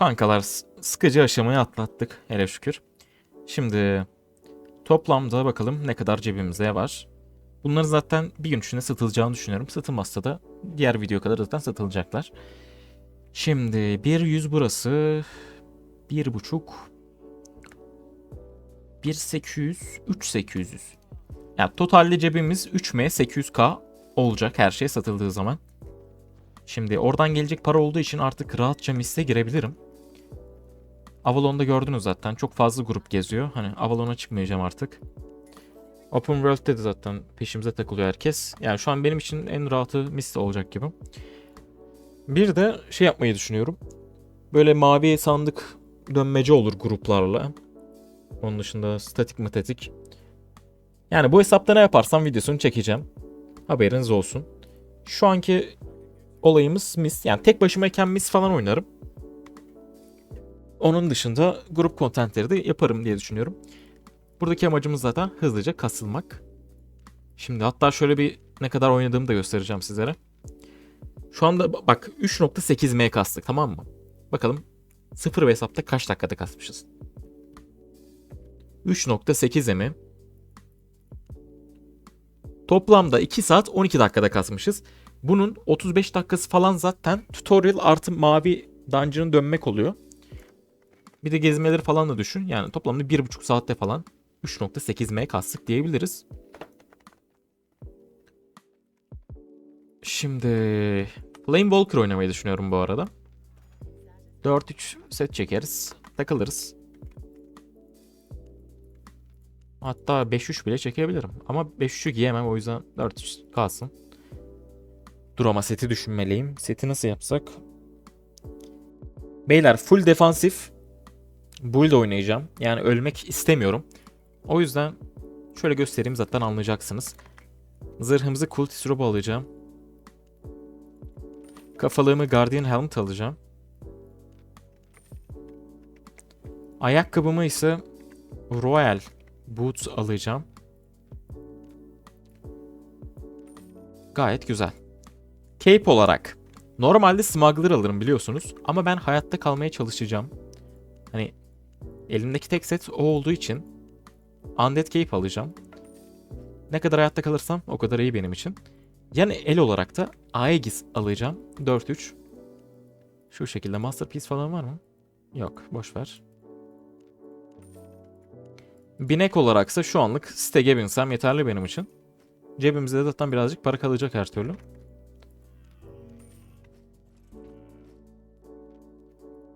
Kankalar sıkıcı aşamayı atlattık hele şükür. Şimdi toplamda bakalım ne kadar cebimizde var. Bunları zaten bir gün içinde satılacağını düşünüyorum. Satılmazsa da diğer video kadar zaten satılacaklar. Şimdi bir yüz burası. Bir buçuk. Bir 800. Üç 800. Yani totalde cebimiz 3M 800K olacak her şey satıldığı zaman. Şimdi oradan gelecek para olduğu için artık rahatça misle girebilirim. Avalon'da gördünüz zaten. Çok fazla grup geziyor. Hani Avalon'a çıkmayacağım artık. Open World'de de zaten peşimize takılıyor herkes. Yani şu an benim için en rahatı misle olacak gibi. Bir de şey yapmayı düşünüyorum. Böyle mavi sandık dönmece olur gruplarla. Onun dışında statik metatik. Yani bu hesapta ne yaparsam videosunu çekeceğim. Haberiniz olsun. Şu anki olayımız mis. Yani tek başımayken mis falan oynarım. Onun dışında grup kontentleri de yaparım diye düşünüyorum. Buradaki amacımız zaten hızlıca kasılmak. Şimdi hatta şöyle bir ne kadar oynadığımı da göstereceğim sizlere. Şu anda ba- bak 3.8M kastık tamam mı? Bakalım 0 ve hesapta kaç dakikada kasmışız? 3.8M'i Toplamda 2 saat 12 dakikada kasmışız. Bunun 35 dakikası falan zaten tutorial artı mavi dungeon'ın dönmek oluyor. Bir de gezmeleri falan da düşün. Yani toplamda 1,5 saatte falan 3.8M kastık diyebiliriz. Şimdi Flame Walker oynamayı düşünüyorum bu arada. 4-3 set çekeriz. Takılırız. Hatta 5-3 bile çekebilirim. Ama 5-3'ü giyemem o yüzden 4-3 kalsın. Dur ama seti düşünmeliyim. Seti nasıl yapsak? Beyler full defansif build oynayacağım. Yani ölmek istemiyorum. O yüzden şöyle göstereyim zaten anlayacaksınız. Zırhımızı Cultist Robe alacağım. Kafalığımı Guardian Helmet alacağım. Ayakkabımı ise Royal Boots alacağım. Gayet güzel. Cape olarak. Normalde smuggler alırım biliyorsunuz. Ama ben hayatta kalmaya çalışacağım. Hani elimdeki tek set o olduğu için Undead Cape alacağım. Ne kadar hayatta kalırsam o kadar iyi benim için. Yani el olarak da Aegis alacağım. 4-3. Şu şekilde Masterpiece falan var mı? Yok boş ver. Binek olaraksa şu anlık Steg'e binsem yeterli benim için. Cebimizde zaten birazcık para kalacak her türlü.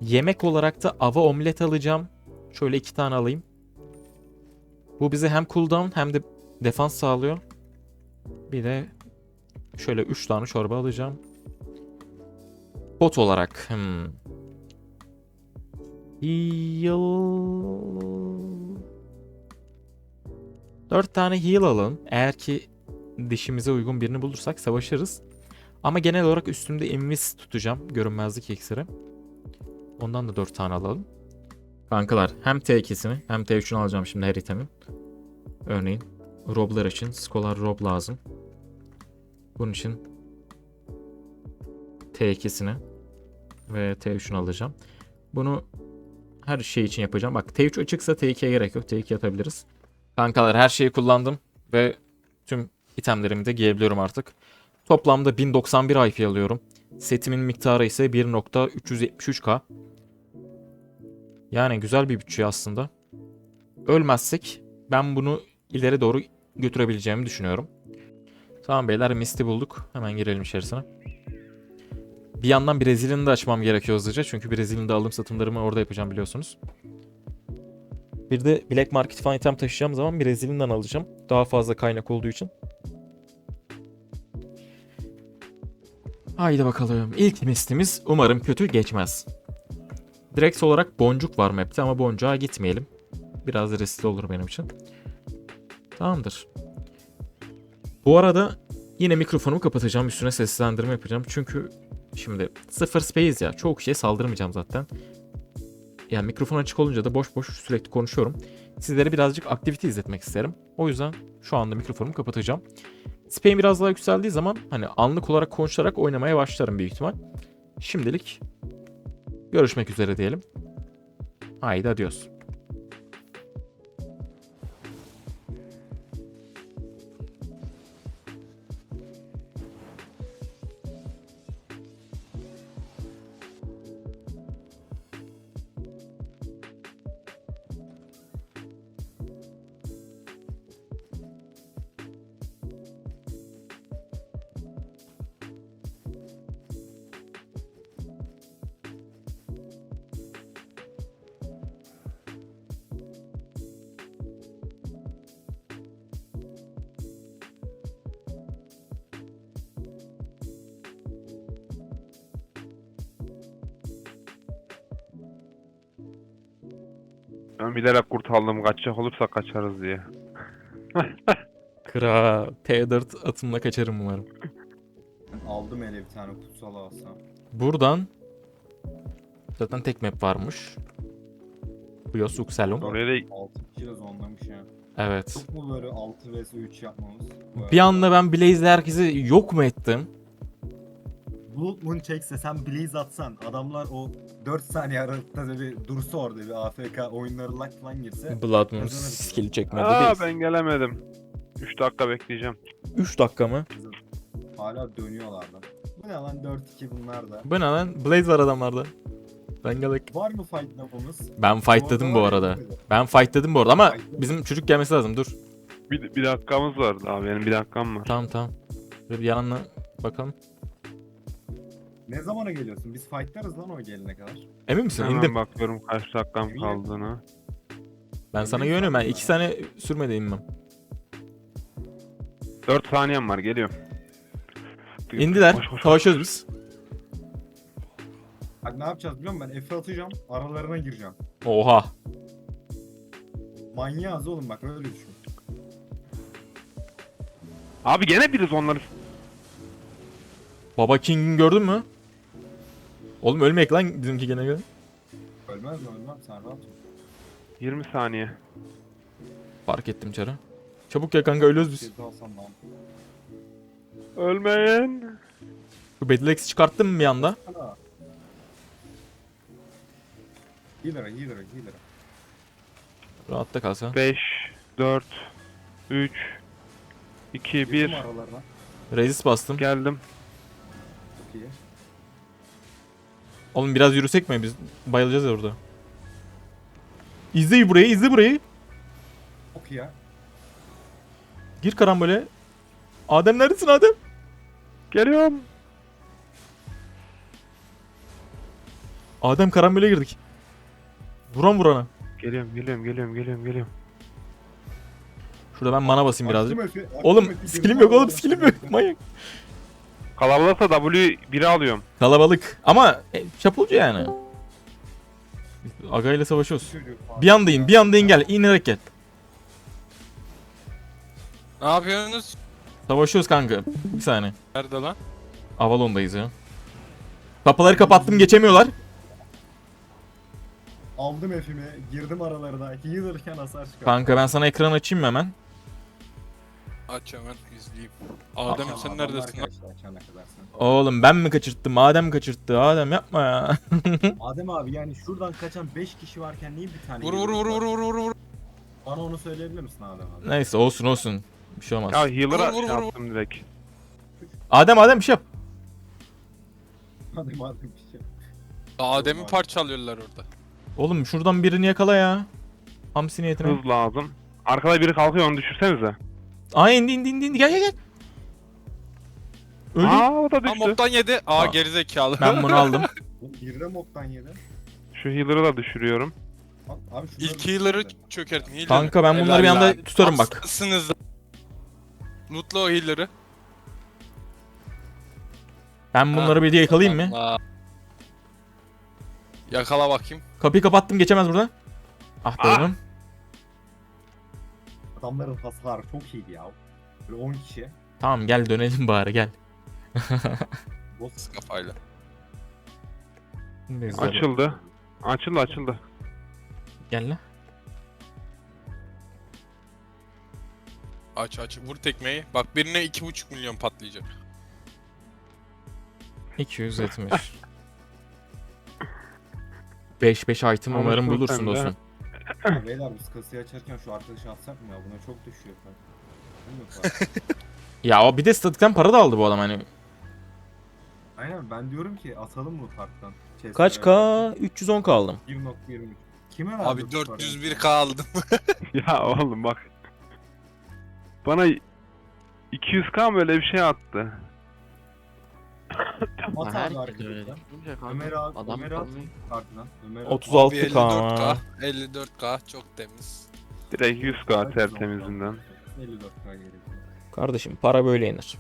Yemek olarak da ava omlet alacağım. Şöyle iki tane alayım. Bu bize hem cooldown hem de defans sağlıyor. Bir de şöyle 3 tane çorba alacağım. Pot olarak. Hmm. Heal. 4 tane heal alalım. Eğer ki dişimize uygun birini bulursak savaşırız. Ama genel olarak üstümde invis tutacağım. Görünmezlik iksiri. Ondan da 4 tane alalım. Kankalar hem T2'sini hem T3'ünü alacağım şimdi her itemin. Örneğin Rob'lar için Scholar Rob lazım. Bunun için T2'sini ve T3'ünü alacağım. Bunu her şey için yapacağım. Bak T3 açıksa T2'ye gerek yok. T2 atabiliriz. Kankalar her şeyi kullandım ve tüm itemlerimi de giyebiliyorum artık. Toplamda 1091 IP alıyorum. Setimin miktarı ise 1.373k. Yani güzel bir bütçe aslında. Ölmezsek ben bunu ileri doğru götürebileceğimi düşünüyorum. Tamam beyler Misty bulduk. Hemen girelim içerisine. Bir yandan Brezilya'nı da açmam gerekiyor hızlıca. Çünkü Brezilya'da alım satımlarımı orada yapacağım biliyorsunuz. Bir de Black Market falan item taşıyacağım zaman Brezilya'dan alacağım. Daha fazla kaynak olduğu için. Haydi bakalım. İlk mistimiz umarım kötü geçmez. Direkt olarak boncuk var map'te ama boncuğa gitmeyelim. Biraz riskli olur benim için. Tamamdır. Bu arada yine mikrofonumu kapatacağım. Üstüne seslendirme yapacağım. Çünkü şimdi sıfır space ya. Çoğu kişiye saldırmayacağım zaten. Yani mikrofon açık olunca da boş boş sürekli konuşuyorum. Sizlere birazcık aktivite izletmek isterim. O yüzden şu anda mikrofonumu kapatacağım. Spam biraz daha yükseldiği zaman hani anlık olarak konuşarak oynamaya başlarım büyük ihtimal. Şimdilik Görüşmek üzere diyelim. Haydi adios. Ben bilerek kurtardım kaçacak olursa kaçarız diye. Kra P4 atımla kaçarım umarım. Aldım ele bir tane kutsal asa. Buradan zaten tek map varmış. Bios Uxelon. Oraya da 6 kişi de zonlamış ya. Evet. Çok mu böyle 6 vs 3 yapmamız? Bu Bir arada. anda ben Blaze'le herkesi yok mu ettim? Moon çekse sen Blaze atsan adamlar o 4 saniye arasında bir dursa orada bir AFK oyunları lag falan girse Blood Moon Kazanırız. skill çekmedi Aa değil. ben gelemedim. 3 dakika bekleyeceğim. 3 dakika mı? hala dönüyorlardı. Bu ne lan 4-2 bunlar da. Bu ne lan? Blaze var adamlarda. Ben gelek. Var mı fight lafımız? Ben fightladım bu arada. böyle. Ben fightladım bu arada ama Fightladın. bizim çocuk gelmesi lazım dur. Bir, bir dakikamız var daha benim bir dakikam var. Tamam tamam. Bir yanına bakalım. Ne zamana geliyorsun? Biz fightlarız lan o gelene kadar. Emin misin? Hemen İndim. bakıyorum kaç dakikam kaldığını. Ben sana güveniyorum. Ben? 2 saniye sürmedi inmem. 4 saniyem var geliyorum. İndiler. Koş. Savaşıyoruz biz. Bak ne yapacağız biliyor musun? Ben F'e atacağım. Aralarına gireceğim. Oha. Manyağız oğlum bak öyle düşün. Abi gene biriz onları. Baba King'in gördün mü? Oğlum ölmek lan bizimki gene göre. Ölmez mi ölmem sen rahat ol. 20 saniye. Fark ettim çarı. Çabuk gel kanka ölüyoruz biz. Ceza alsam lan. Ölmeyin. Bu Battle çıkarttın mı bir anda? Ana. Healer'a healer'a healer'a. Rahatta kalsa. 5, 4, 3, 2, Girdim 1. aralarına. Resist bastım. Geldim. Oğlum biraz yürüsek mi? Biz bayılacağız ya orada. İzle burayı, izle burayı. Çok iyi ya. Gir karambole. Adem neredesin Adem? Geliyorum. Adem karambole girdik. Vuran vurana. Geliyorum, geliyorum, geliyorum, geliyorum, geliyorum. Şurada ben mana basayım birazcık. Oğlum skillim yok oğlum skillim yok. Manyak. Kalabalıksa W1'i alıyorum. Kalabalık. Ama e, çapulcu yani. Aga ile savaşıyoruz. Bir anda in, bir anda in gel. İnerek gel. Ne yapıyorsunuz? Savaşıyoruz kanka. Bir saniye. Nerede lan? Avalon'dayız ya. Kapıları kapattım geçemiyorlar. Aldım F'imi, girdim aralarına. Healer'ken hasar çıkarttım. Kanka ben sana ekran açayım mı hemen? Aç hemen izleyeyim. Adem Tamam, sen neredesin lan? kaçtı açana kadar sen. Oğlum ben mi kaçırttım? Adem kaçırttı. Adem yapma ya. Adem abi yani şuradan kaçan 5 kişi varken niye bir tane Vur vur vur vur vur vur vur. Bana onu söyleyebilir misin Adem abi? Neyse olsun olsun. Bir şey olmaz. Ya healer'a Vur, vur, vur, vur. yaptım direkt. Adem Adem bir şey yap. Adem abi bir şey. Adem'i parçalıyorlar orada. Oğlum şuradan birini yakala ya. Hamsi niyetine. Hız lazım. Arkada biri kalkıyor onu düşürsenize. Aa indi indi indi indi. Gel gel gel. Öldü. Aa o da Ha düştü. mobtan yedi. Aa Aa. gerizekalı. Ben bunu aldım. De moktan yedi. Şu healer'ı da düşürüyorum. Abi, abi şunları İlk healer'ı düşünsene. çökertin. Healer'ı. Kanka ben bunları bir anda lan. tutarım bak. Haklısınız lan. Lootla o healer'ı. Ben bunları bir yakalayayım mı? Allah. Yakala bakayım. Kapıyı kapattım geçemez burada. Ah be Ah. oğlum. Adamların hasarı çok iyiydi ya. Böyle 10 kişi. Tamam gel dönelim bari gel. Boss Kafayla. Neyse, Açıldı. Açıldı açıldı. Gel lan. Aç aç. Vur tekmeyi. Bak birine 2.5 milyon patlayacak. 270. 5-5 item umarım Anlaşıldı bulursun sen de. dostum. Beyler biz kasayı açarken şu arkadaşı atsak mı ya? Buna çok düşüyor. kanka. Değil mi Fatih? Ya o bir de statikten para da aldı bu adam hani. Aynen ben diyorum ki atalım bu karttan. Chest'e Kaç K? beraber. 310 K aldım. 1.23. Kime verdi Abi bu parayı? 401k aldım. Ya oğlum bak. Bana 200k mı öyle bir şey attı. At abi. Ömer abi, Adam Ömer abi kartından. Ömer abi. 36 Abi K 54k. 54k çok temiz. Direkt 100k tertemizinden. 54k gerekiyor. Kardeşim para böyle yenir.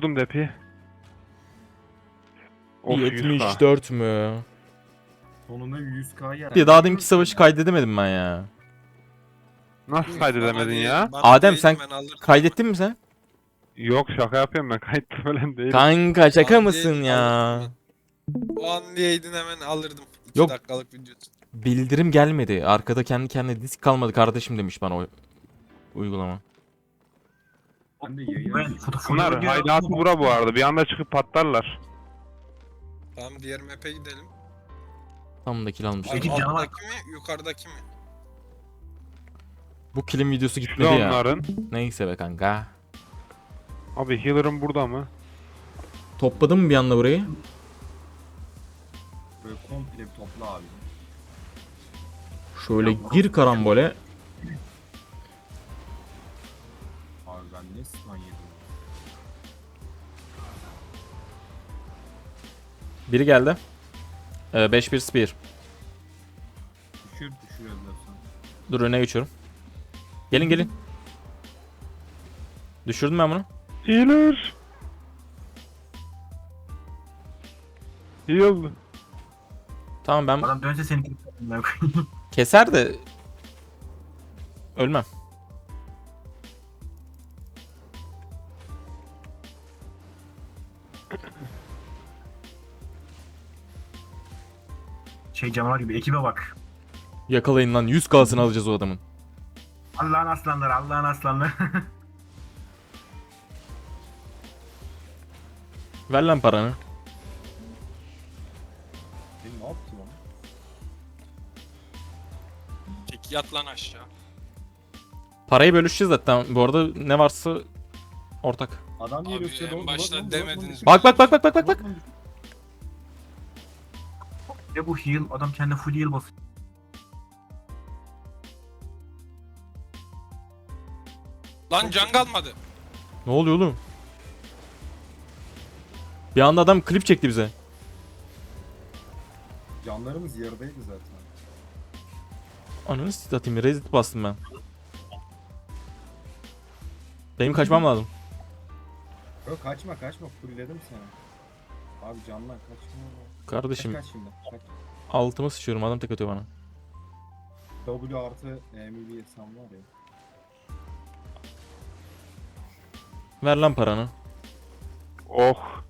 Buldum depi. Of 100k. 74 mü? Sonunda 100k yer. Ya daha deminki savaşı kaydedemedim ben ya. Nasıl kaydedemedin ya? Bana Adem, değil, sen ben alırdım. Kaydettin mi sen? Yok şaka yapıyorum ben kayıtlı falan değil. Kanka şaka Bana mısın ya? O an diyeydin hemen alırdım. 2 Yok. dakikalık video. Bildirim gelmedi. Arkada kendi kendine disk kalmadı kardeşim demiş bana o uygulama. Ben de yayın. Bunlar haydatı bura bu arada. Bir anda çıkıp patlarlar. Tamam diğer map'e gidelim. Tam da kill almış. Peki, Abi, canavar- alttaki mi yukarıdaki mi? Bu kill'in videosu Şurada gitmedi ya. onların. Neyse be kanka. Abi healer'ım burada mı? Topladın mı bir anda burayı? Böyle komple bir topla abi. Şöyle gir karambole. Biri geldi. Ee, 5-1 spear. Düşür düşür öldürsen. Dur öne geçiyorum. Gelin gelin. Düşürdüm ben bunu. Healer. Heal. Tamam ben Adam dönse seni Ben koyayım. keser de ölmem. Şey canavar gibi ekibe bak. Yakalayın lan 100 kalsın alacağız o adamın. Allah'ın aslanları Allah'ın aslanları. Ver lan paranı. Ben ne yaptım onu? Tek yat lan aşağı. Parayı bölüşeceğiz zaten. Bu arada ne varsa ortak. Adam Abi, geliyor size en doğru. başta demediniz mi? Bak bak bak bak bak bak bak. Ne bu heal adam kendi full heal basıyor. Lan can kalmadı. Ne oluyor oğlum? Bir anda adam klip çekti bize. Canlarımız yarıdaydı zaten. Ananı satayım reset bastım ben. Benim kaçmam lazım. Yok kaçma kaçma fullledim seni. Abi canlar kaçma. Kardeşim kaç şimdi. Kaç. altıma sıçıyorum adam tek atıyor bana. W artı MV yetsem var ya. Ver lan paranı. Oh.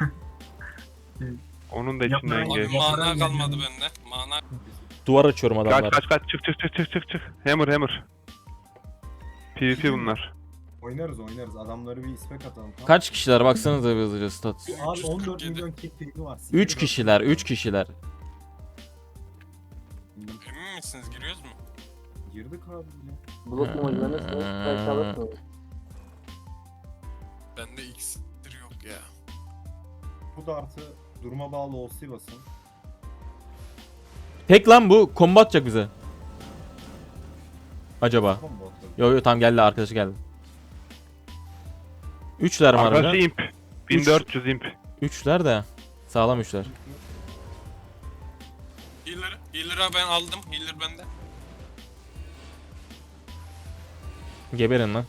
Onun da içinden Yapma. geç. Mana kalmadı bende. Mana. Duvar açıyorum Kaç adamlara. kaç kaç çık çık çık çık çık çık. Hammer hammer. PvP bunlar. Oynarız oynarız. Adamları bir ispek atalım. Tamam. Kaç kişiler baksanıza bir hızlıca stat. Abi 14 347. milyon kick var. 3 kişiler 3 kişiler. Emin misiniz giriyoruz mu? Girdik abi ya. Blok mu oynanırsa belki alırsın. Bende iksir yok ya. Bu da artı duruma bağlı olsi basın. Tek lan bu combo atacak bize. Acaba. Tamam mı? Yo yo tam geldi arkadaşı geldi. Üçler mi Arkası imp. 1400 imp. Üçler de. Sağlam üçler. Healer, healer'a ben aldım. Healer bende. Geberin lan.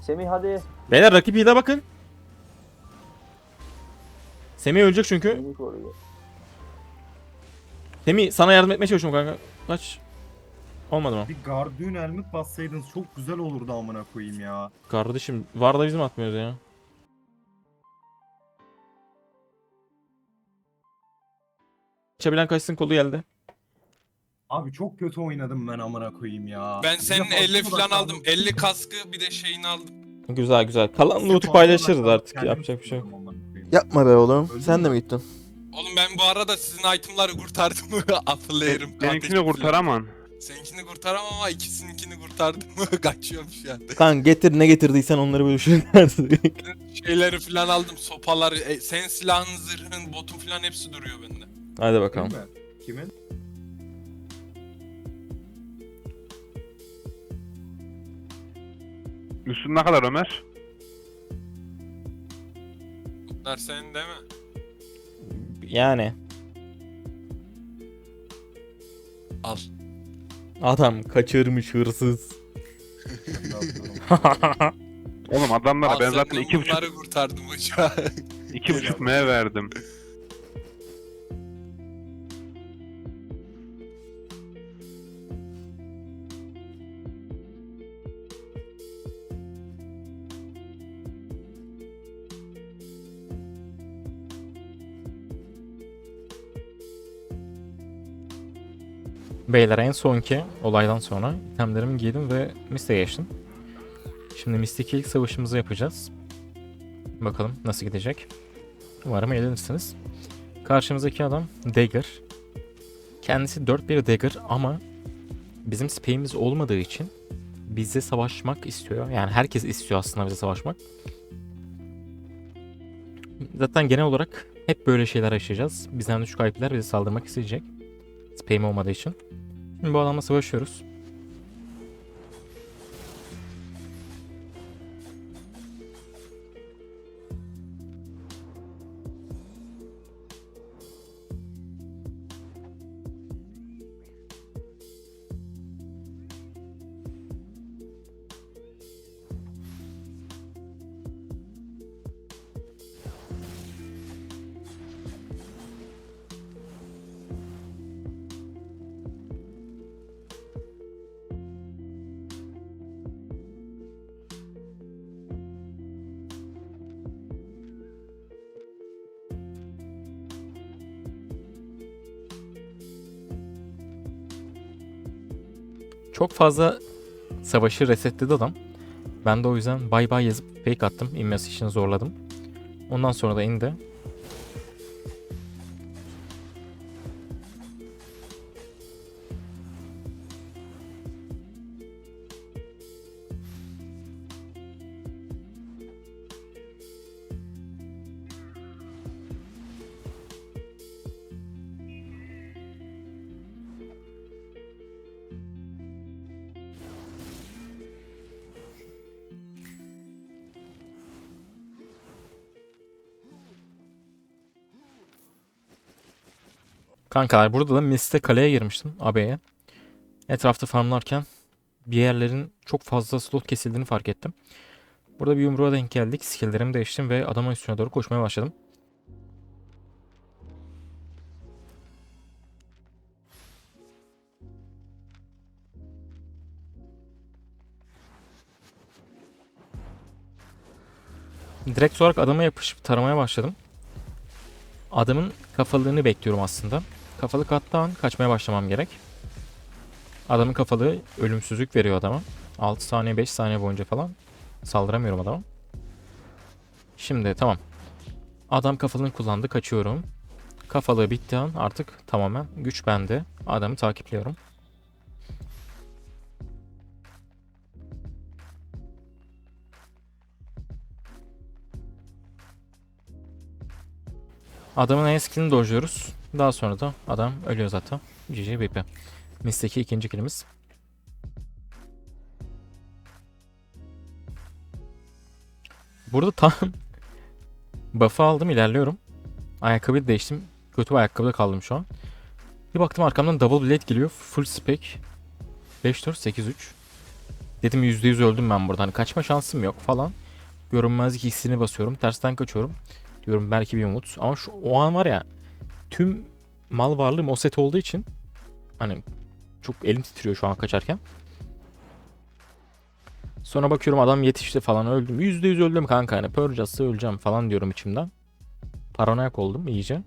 Semih hadi. Beyler rakip hile bakın. Semih ölecek çünkü. Semih. Semih sana yardım etmeye çalışıyorum kanka. Kaç. Olmadı mı? Bir Gardün elmit bassaydınız çok güzel olurdu amına koyayım ya. Kardeşim var da biz mi atmıyoruz ya? Çabilen kaçsın kolu geldi. Abi çok kötü oynadım ben amına koyayım ya. Ben senin fazla 50 falan aldım. 50 kaskı bir de şeyini aldım. Güzel güzel. Kalan loot'u paylaşırız artık. Yapacak bir şey yok. Yapma be oğlum. Öldün Sen de mi gittin? Oğlum ben bu arada sizin itemları kurtardım. Atılıyorum. Benimkini kurtaramam. Seninkini kurtaramam ama ikisininkini kurtardım. Kaçıyorum şu anda. Kan getir ne getirdiysen onları bölüşürüz artık. Şeyleri falan aldım. Sopalar, e, sen silahın, zırhın, botun falan hepsi duruyor bende. Hadi bakalım. Kimin? Üstün ne kadar Ömer? Bunlar senin değil mi? Yani. Al. Adam kaçırmış hırsız. Oğlum adamlara ben zaten iki buçuk, bunları kurtardım hocam. iki buçuk M verdim. Beyler en sonki olaydan sonra itemlerimi giydim ve Mist'e geçtim. Şimdi Mist'teki ilk savaşımızı yapacağız. Bakalım nasıl gidecek. Umarım eğlenirsiniz. Karşımızdaki adam Dagger. Kendisi 4-1 Dagger ama bizim speyimiz olmadığı için bize savaşmak istiyor. Yani herkes istiyor aslında bize savaşmak. Zaten genel olarak hep böyle şeyler yaşayacağız. Bizden düşük IP'ler bize saldırmak isteyecek. Spam olmadığı için. Şimdi bu adamla savaşıyoruz. Çok fazla savaşı resetledi adam. Ben de o yüzden bay bay yazıp fake attım. İnmesi için zorladım. Ondan sonra da indi. Kankalar burada da Mist'e kaleye girmiştim AB'ye. Etrafta farmlarken bir yerlerin çok fazla slot kesildiğini fark ettim. Burada bir yumruğa denk geldik. Skilllerimi değiştim ve adamın üstüne doğru koşmaya başladım. Direkt olarak adama yapışıp taramaya başladım. Adamın kafalığını bekliyorum aslında. Kafalık attığı an kaçmaya başlamam gerek. Adamın kafalığı ölümsüzlük veriyor adama. 6 saniye 5 saniye boyunca falan saldıramıyorum adama. Şimdi tamam. Adam kafalığını kullandı kaçıyorum. Kafalığı bitti an artık tamamen güç bende. Adamı takipliyorum. Adamın en skillini dojluyoruz. Daha sonra da adam ölüyor zaten. GG BP. Mist'teki ikinci killimiz. Burada tam buff'ı aldım ilerliyorum. Ayakkabıyı değiştim. Kötü bir ayakkabıda kaldım şu an. Bir baktım arkamdan double blade geliyor. Full spec. 5-4-8-3. Dedim %100 öldüm ben burada. Hani kaçma şansım yok falan. Görünmezlik hissini basıyorum. Tersten kaçıyorum. Diyorum belki bir umut. Ama şu o an var ya tüm mal varlığım o set olduğu için hani çok elim titriyor şu an kaçarken. Sonra bakıyorum adam yetişti falan öldüm. %100 öldüm kanka hani Purge'sı öleceğim falan diyorum içimden. Paranoyak oldum iyice.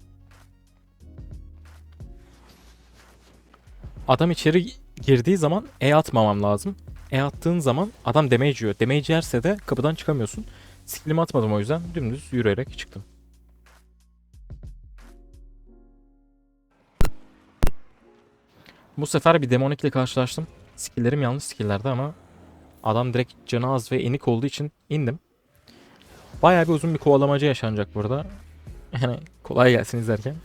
Adam içeri girdiği zaman E atmamam lazım. E attığın zaman adam damage yiyor. Damage yerse de kapıdan çıkamıyorsun. Skillimi atmadım o yüzden dümdüz yürüyerek çıktım. Bu sefer bir demonik ile karşılaştım. Skilllerim yanlış skilllerdi ama adam direkt canı az ve enik olduğu için indim. Bayağı bir uzun bir kovalamaca yaşanacak burada. Yani kolay gelsin izlerken.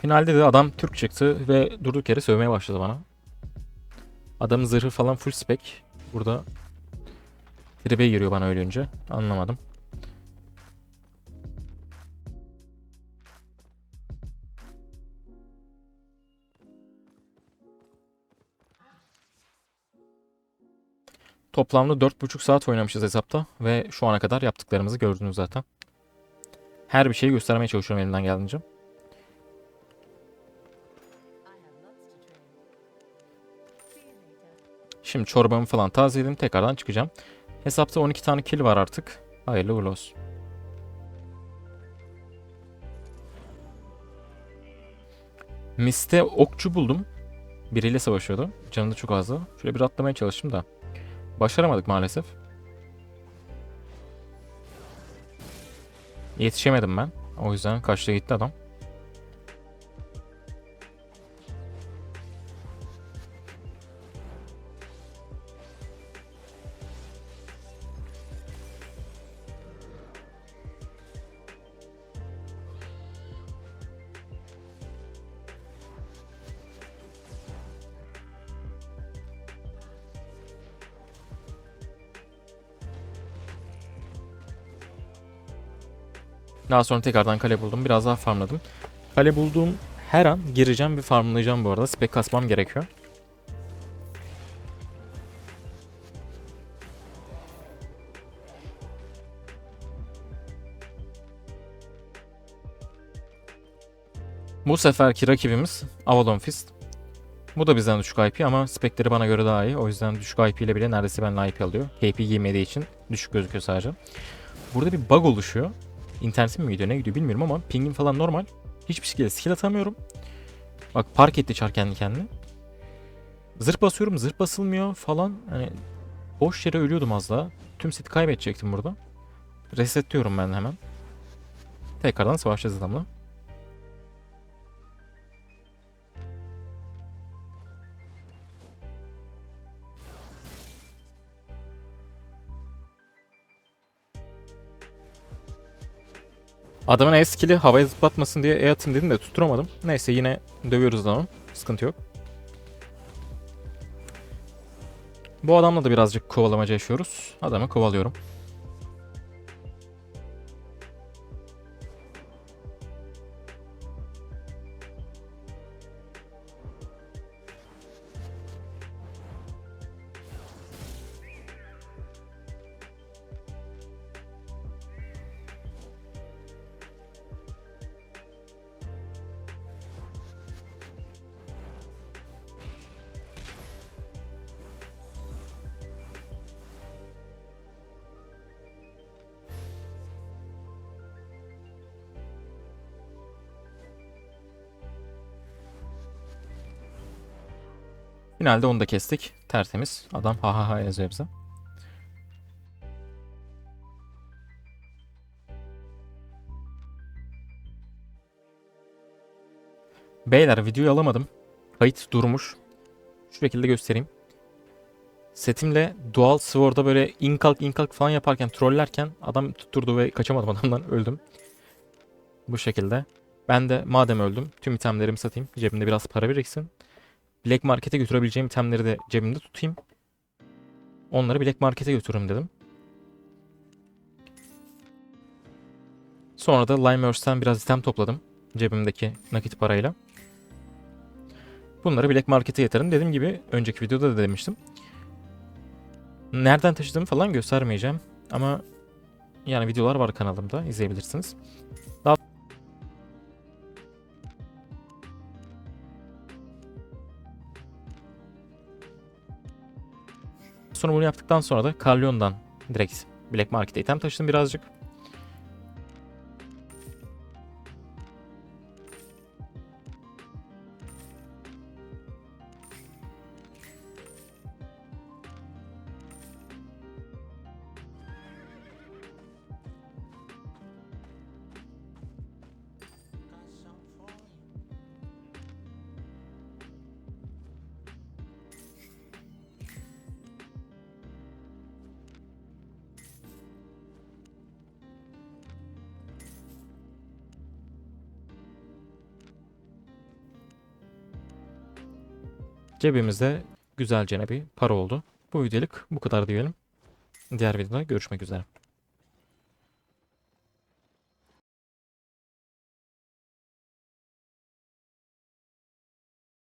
Finalde de adam Türk çıktı ve durduk yere sövmeye başladı bana. Adamın zırhı falan full spec. Burada tribe giriyor bana ölünce. Anlamadım. Toplamda 4,5 saat oynamışız hesapta ve şu ana kadar yaptıklarımızı gördünüz zaten. Her bir şeyi göstermeye çalışıyorum elimden geldiğince. Şimdi çorbamı falan tazeledim. Tekrardan çıkacağım. Hesapta 12 tane kill var artık. Hayırlı uğurlu olsun. Mist'te okçu buldum. Biriyle savaşıyordu. Canı da çok azdı. Şöyle bir atlamaya çalıştım da. Başaramadık maalesef. Yetişemedim ben. O yüzden kaçtı gitti adam. Daha sonra tekrardan kale buldum. Biraz daha farmladım. Kale bulduğum her an gireceğim ve farmlayacağım bu arada. Spek kasmam gerekiyor. Bu seferki rakibimiz Avalon Fist. Bu da bizden düşük IP ama spekleri bana göre daha iyi. O yüzden düşük IP ile bile neredeyse benimle IP alıyor. KP giymediği için düşük gözüküyor sadece. Burada bir bug oluşuyor. İnternetim mi gidiyor ne gidiyor bilmiyorum ama pingim falan normal. Hiçbir şekilde skill atamıyorum. Bak park etti çar kendi kendine. Zırh basıyorum zırh basılmıyor falan. Hani boş yere ölüyordum az daha. Tüm seti kaybedecektim burada. Resetliyorum ben hemen. Tekrardan savaşacağız adamla. Adamın E skill'i havaya zıplatmasın diye E atın dedim de tutturamadım. Neyse yine dövüyoruz adamı. Sıkıntı yok. Bu adamla da birazcık kovalamaca yaşıyoruz. Adamı kovalıyorum. Finalde onu da kestik. Tertemiz. Adam ha ha ha yazıyor bize. Beyler videoyu alamadım. Kayıt durmuş. Şu şekilde göstereyim. Setimle Dual Sword'a böyle inkalk inkalk falan yaparken trollerken adam tutturdu ve kaçamadım adamdan öldüm. Bu şekilde. Ben de madem öldüm tüm itemlerimi satayım. Cebimde biraz para biriksin. Black Market'e götürebileceğim itemleri de cebimde tutayım. Onları Black Market'e götürürüm dedim. Sonra da Limeverse'den biraz item topladım. Cebimdeki nakit parayla. Bunları Black Market'e yatırın. Dediğim gibi önceki videoda da demiştim. Nereden taşıdığımı falan göstermeyeceğim. Ama yani videolar var kanalımda izleyebilirsiniz. Sonra bunu yaptıktan sonra da Carleon'dan direkt Black Market'e item taşıdım birazcık. Cebimizde güzelce bir para oldu. Bu videoluk bu kadar diyelim. Diğer videoda görüşmek üzere.